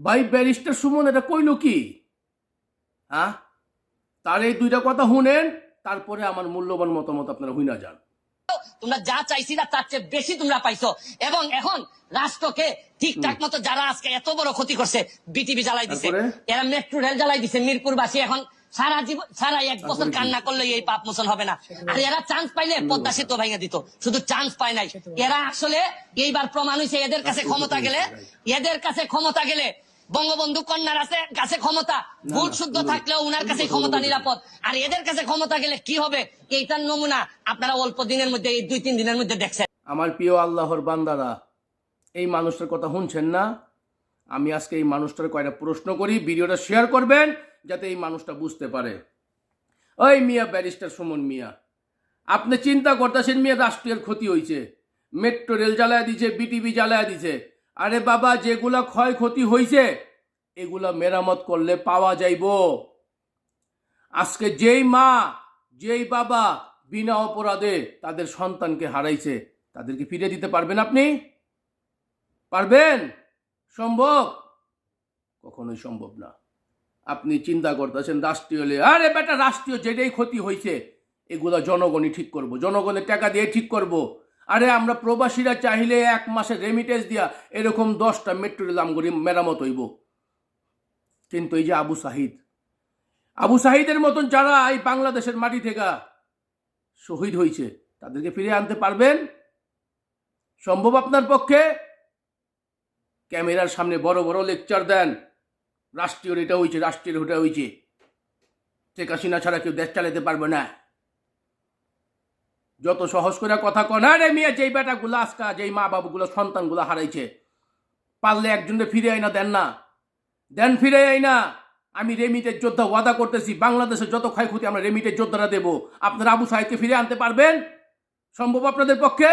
ভাই ব্যারিস্টার সুমন এটা কইল কি? হ্যাঁ তার এই দুইটা কথা শুনেন তারপরে আমার মূল্যবান মতামত আপনারা হুইনা যান। তোমরা যা চাইছিলা তার চেয়ে বেশি তোমরা পাইছো। এবং এখন রাষ্ট্রকে ঠিকঠাক মতো যারা আজকে এত বড় ক্ষতি করছে বিটিভি জ্বালাই দিছে এরা মেট্রো রেল জ্বালাই দিছে মিরপুরবাসী এখন সারা জীবন সারা এক বছর কান্না করলে এই পাপ মোচন হবে না। আর এরা চান্স পাইলে পদ্মা সেতু ভেঙে দিত শুধু চান্স পায় নাই। এরা আসলে এইবার প্রমাণ হয়েছে এদের কাছে ক্ষমতা গেলে এদের কাছে ক্ষমতা গেলে বঙ্গবন্ধু কন্যার আছে কাছে ক্ষমতা। ভোট শুদ্ধ থাকলেও উনার কাছে ক্ষমতা নিরাপদ। আর এদের কাছে ক্ষমতা গেলে কি হবে? এইটার নমুনা আপনারা অল্প দিনের মধ্যে এই দুই তিন দিনের মধ্যে দেখছেন। আমার প্রিয় আল্লাহর বান্দারা এই মানুষটার কথা শুনছেন না? আমি আজকে এই মানুষটার কয়টা প্রশ্ন করি ভিডিওটা শেয়ার করবেন যাতে এই মানুষটা বুঝতে পারে। ওই মিয়া ব্যারিস্টার সুমন মিয়া আপনি চিন্তা করতেছেন মিয়া রাষ্ট্রের ক্ষতি হয়েছে মেট্রো রেল জ্বালায় দিছে বিটিভি জ্বালায় দিছে। আরে বাবা, যেগুলা ক্ষয়ক্ষতি হয়েছে এগুলা মেরামত করলে পাওয়া যাইব। আজকে যেই মা, যেই বাবা বিনা অপরাধে তাদের সন্তানকে হারাইছে, তাদেরকে ফিরে দিতে পারবেন আপনি? পারবেন? সম্ভব? কখনোই সম্ভব না। আপনি চিন্তা করতেছেন রাষ্ট্রীয় আরে বেটা, রাষ্ট্রীয় যেটাই ক্ষতি হয়েছে এগুলো জনগণই ঠিক করব। জনগণের টাকা দিয়ে ঠিক করব। আরে আমরা প্রবাসীরা চাইলে এক মাসে রেমিটেন্স দিয়া এরকম দশটা মেট্রো রেল আমগরি মেরামত হইব। কিন্তু এই যে আবু সাহিদ, আবু সাহিদের মতন যারা এই বাংলাদেশের মাটি থেকে শহীদ হয়েছে তাদেরকে ফিরে আনতে পারবেন? সম্ভব আপনার পক্ষে? ক্যামেরার সামনে বড় বড় লেকচার দেন। রাষ্ট্রীয় এটা হয়েছে রাষ্ট্রীয় ওটা হয়েছে শেখ হাসিনা ছাড়া কেউ দেশ চালাতে পারবে না। যত সহজ করে কথা কন আরে মেয়ে, যেই বেটাগুলো আজকা, যেই মা বাবুগুলো, সন্তানগুলো হারাইছে, পারলে একজনকে ফিরে আই না দেন না। দেন ফিরে আই না আমি রেমিটের যোদ্ধা ওয়াদা করতেছি, বাংলাদেশের যত ক্ষয়ক্ষতি আমরা রেমিটের যোদ্ধারা দেব। আপনারা আবু সাহেবকে ফিরে আনতে পারবেন? সম্ভব আপনাদের পক্ষে?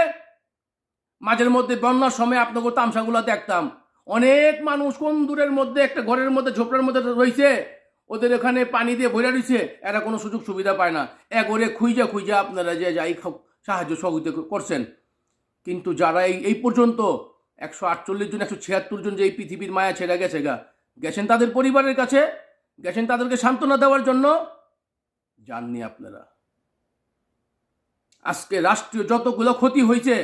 মাঝের মধ্যে বন্যার সময় আপনাকে তামসাগুলো দেখতাম। অনেক মানুষ কোন দূরের মধ্যে, একটা ঘরের মধ্যে, ঝোপড়ার মধ্যে রয়েছে। ওদের এখানে পানি দিয়ে ভরে রয়েছে, এরা কোনো সুযোগ সুবিধা পায় না। এক ওরে খুঁজা খুঁজা আপনারা যে যাই সাহায্য সহযোগিতা করছেন। কিন্তু যারা এই এই পর্যন্ত একশো আটচল্লিশ জন, একশো ছিয়াত্তর জন যে এই পৃথিবীর মায়া ছেড়ে গেছে গা, গেছেন তাদের পরিবারের কাছে, গেছেন তাদেরকে সান্ত্বনা দেওয়ার জন্য, যাননি আপনারা। আজকে রাষ্ট্রীয় যতগুলো ক্ষতি হয়েছে,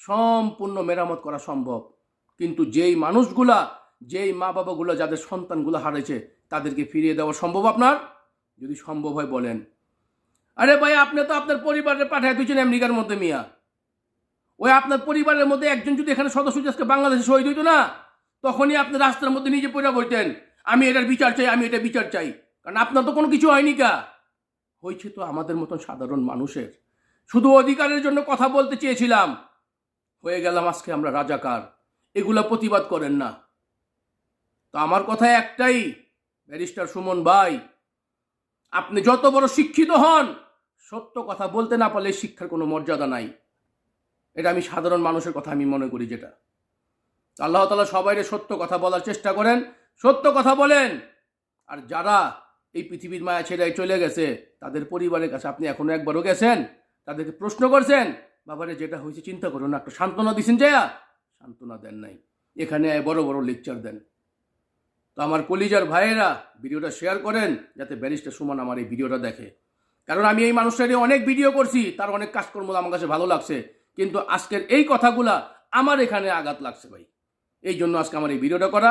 সম্পূর্ণ মেরামত করা সম্ভব। কিন্তু যেই মানুষগুলা যেই মা বাবাগুলো যাদের সন্তানগুলো হারিয়েছে তাদেরকে ফিরিয়ে দেওয়া সম্ভব আপনার? যদি সম্ভব হয় বলেন। আরে ভাই, আপনি তো আপনার পরিবারে পাঠায় দিয়েছেন আমেরিকার মধ্যে, মিয়া। ওই আপনার পরিবারের মধ্যে একজন যদি এখানে সদস্য আজকে বাংলাদেশে শহীদ হইতো না, তখনই আপনি রাস্তার মধ্যে নিজে পড়ে বইতেন, আমি এটার বিচার চাই, আমি এটা বিচার চাই। কারণ আপনার তো কোনো কিছু হয়নি কা হয়েছে তো আমাদের মতন সাধারণ মানুষের। শুধু অধিকারের জন্য কথা বলতে চেয়েছিলাম। হয়ে গেলাম আজকে আমরা রাজাকার। এগুলো প্রতিবাদ করেন না। তো আমার কথা একটাই, ব্যারিস্টার সুমন ভাই, আপনি যত বড় শিক্ষিত হন, সত্য কথা বলতে না পারলে শিক্ষার কোনো মর্যাদা নাই। এটা আমি সাধারণ মানুষের কথা আমি মনে করি যেটা। আল্লাহ তালা সবাইরে সত্য কথা বলার চেষ্টা করেন। সত্য কথা বলেন। আর যারা এই পৃথিবীর মায়া ছেড়ে চলে গেছে, তাদের পরিবারের কাছে আপনি এখনও একবারও গেছেন, তাদেরকে প্রশ্ন করছেন, বাবারে, যেটা হয়েছে চিন্তা করুন একটা সান্ত্বনা দিছেন যায়া? সান্ত্বনা দেন নাই। এখানে বড় বড় লেকচার দেন। তো আমার কলিজার ভাইয়েরা ভিডিওটা শেয়ার করেন যাতে ব্যারিস্টার সুমন আমার এই ভিডিওটা দেখে। কারণ আমি এই মানুষটা নিয়ে অনেক ভিডিও করছি, তার অনেক কাজকর্ম আমার কাছে ভালো লাগছে। কিন্তু আজকের এই কথাগুলা আমার এখানে আঘাত লাগছে ভাই। এই জন্য আজকে আমার এই ভিডিওটা করা।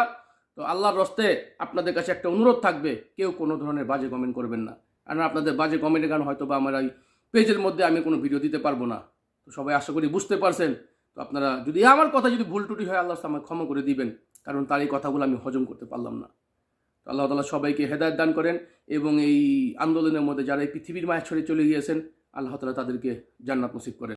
তো আল্লাহর রস্তে আপনাদের কাছে একটা অনুরোধ থাকবে, কেউ কোনো ধরনের বাজে কমেন্ট করবেন না। কারণ আপনাদের বাজে কমেন্টের কারণে হয়তো বা আমার এই পেজের মধ্যে আমি কোনো ভিডিও দিতে পারব না। তো সবাই আশা করি বুঝতে পারছেন। তো আপনারা যদি আমার কথা যদি ভুল টুটি হয়, আল্লাহ আমাকে ক্ষমা করে দিবেন। কারণ তার এই কথাগুলো আমি হজম করতে পারলাম না। আল্লাহ তালা সবাইকে হেদায়ত দান করেন এবং এই আন্দোলনের মধ্যে যারা এই পৃথিবীর মায়ের ছড়ে চলে গিয়েছেন, আল্লাহ তালা তাদেরকে জান্নাত নসিব করেন।